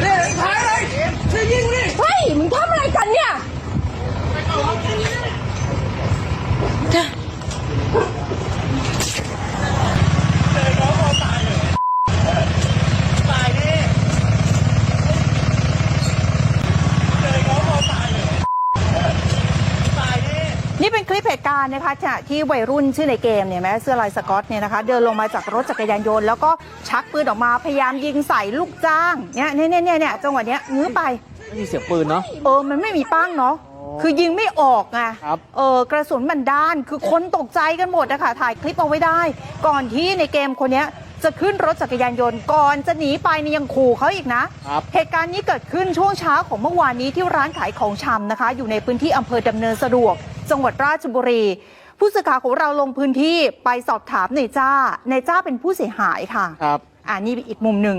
เรียกถ่ายเลยจะยิงดิ เฮ้ย มึงทำอะไรกันเนี่ยจ้ะ ตายดิเจอเขาพอตายเลยตายดิ นี่เป็นคลิปเหตุการณ์นะคะจากที่วัยรุ่นชื่อในเกมเนี่ยแม้เสื้อลายสก๊อตเนี่ยนะคะเดินลงมาจากรถจักรยานยนต์แล้วก็ชักปืนออกมาพยายามยิงใส่ลูกจ้างเนี่ยเนี่ยเนี่ยเนี่ยเนี่ยจังหวะเนี้ยงื้อไปไม่มีเสียงปืนเนาะเออมันไม่มีป้างเนาะคือยิงไม่ออกไงครับเออกระสุนมันด้านคือคนตกใจกันหมดนะคะถ่ายคลิปเอาไว้ได้ ก่อนที่ในเกมคนเนี้ยจะขึ้นรถจักรยานยนต์ก่อนจะหนีไปนี่ยังขู่เขาอีกนะครับเหตุการณ์นี้เกิดขึ้นช่วงเช้าของเมื่อวานนี้ที่ร้านขายของชำนะคะ อยู่ในพื้นที่อำเภอดำเนินสะดวก จังหวัดราชบุรี ผู้สื่อข่าวของเราลงพื้นที่ไปสอบถามนายจ้านายจ้าเป็นผู้เสียหายค่ะครับอ่านี่อีกมุมหนึ่ง